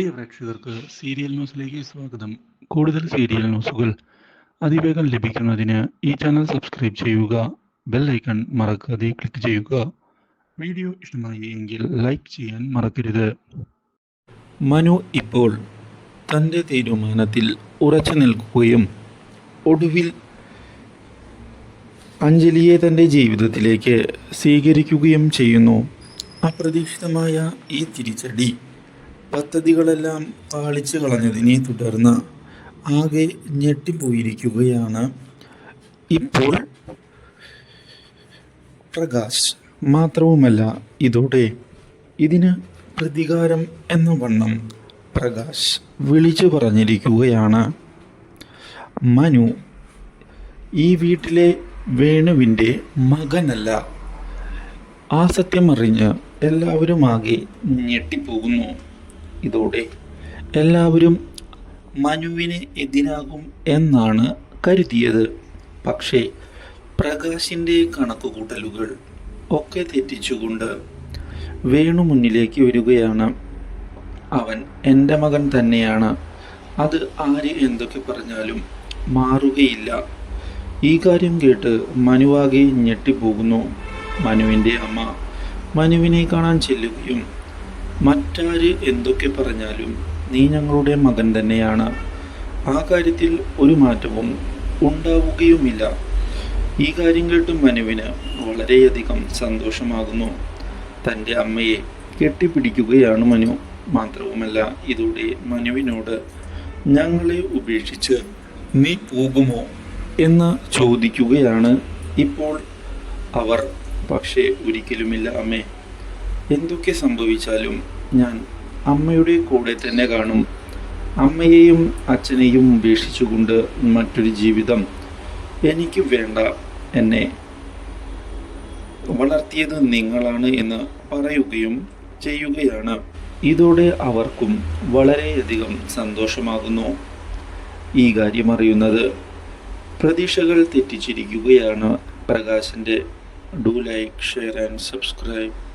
പ്രിയ പ്രേക്ഷകർക്ക് സീരിയൽ ന്യൂസിലേക്ക് സ്വാഗതം. കൂടുതൽ സീരിയൽ ന്യൂസുകൾ അതിവേഗം ലഭിക്കുന്നതിന് ഈ ചാനൽ സബ്സ്ക്രൈബ് ചെയ്യുക ബെൽ ഐക്കൺ മറക്കാതെ ക്ലിക്ക് ചെയ്യുക. വീഡിയോ ഇഷ്ടമായി എങ്കിൽ ലൈക്ക് ചെയ്യാൻ മറക്കരുത്. മനു ഇപ്പോൾ തന്റെ തീരുമാനത്തിൽ ഉറച്ചു നിൽക്കുകയും ഒടുവിൽ അഞ്ജലിയെ തന്റെ ജീവിതത്തിലേക്ക് സ്വീകരിക്കുകയും ചെയ്യുന്നു. അപ്രതീക്ഷിതമായ ഈ തിരിച്ചടി പദ്ധതികളെല്ലാം പാളിച്ചു കളഞ്ഞതിനെ തുടർന്ന് ആകെ ഞെട്ടിപ്പോയിരിക്കുകയാണ്. ഇപ്പോൾ പ്രകാശ് മാത്രവുമല്ല ഇതോടെ ഇതിന് പ്രതികാരം എന്ന വണ്ണം പ്രകാശ് വിളിച്ചു പറഞ്ഞിരിക്കുകയാണ്. മനു ഈ വീട്ടിലെ വേണുവിന്റെ മകനല്ല. ആ സത്യം അറിഞ്ഞ് എല്ലാവരും ആകെ ഞെട്ടിപ്പോകുന്നു. ഇതോടെ എല്ലാവരും മനുവിന് എതിരാകും എന്നാണ് കരുതിയത്. പക്ഷേ പ്രകാശിന്റെ കണക്കുകൂട്ടലുകൾ ഒക്കെ തെറ്റിച്ചുകൊണ്ട് വേണു മുന്നിലേക്ക് വരികയാണ്. അവൻ എന്റെ മകൻ തന്നെയാണ്. അത് ആര് എന്തൊക്കെ പറഞ്ഞാലും മാറുകയില്ല. ഈ കാര്യം കേട്ട് മനുവാകെ ഞെട്ടിപ്പോകുന്നു. മനുവിന്റെ അമ്മ മനുവിനെ കാണാൻ ചെല്ലുകയും മറ്റാര് എന്തൊക്കെ പറഞ്ഞാലും നീ ഞങ്ങളുടെ മകൻ തന്നെയാണ്. ആ കാര്യത്തിൽ ഒരു മാറ്റവും ഉണ്ടാവുകയുമില്ല. ഈ കാര്യം കേട്ട് മനുവിന് വളരെയധികം സന്തോഷമാകുന്നു. തന്റെ അമ്മയെ കെട്ടിപ്പിടിക്കുകയാണ് മനു. മാത്രവുമല്ല ഇതോടെ മനുവിനോട് ഞങ്ങളെ ഉപേക്ഷിച്ച് നീ പോകുമോ എന്ന് ചോദിക്കുകയാണ്. ഇപ്പോൾ അവർ പക്ഷേ ഒരിക്കലുമില്ല അമ്മേ. എന്തൊക്കെ സംഭവിച്ചാലും ഞാൻ അമ്മയുടെ കൂടെ തന്നെ കാണും. അമ്മയെയും അച്ഛനെയും ഉപേക്ഷിച്ചുകൊണ്ട് മറ്റൊരു ജീവിതം എനിക്ക് വേണ്ട എന്നെ വളർത്തിയത് നിങ്ങളാണ് എന്ന് പറയുകയും ചെയ്യുകയാണ്. ഇതോടെ അവർക്കും വളരെയധികം സന്തോഷമാകുന്നു. ഈ കാര്യം അറിയുന്നത് പ്രതീക്ഷകൾ തെറ്റിച്ചിരിക്കുകയാണ്. പ്രകാശിന്റെ do like share and subscribe.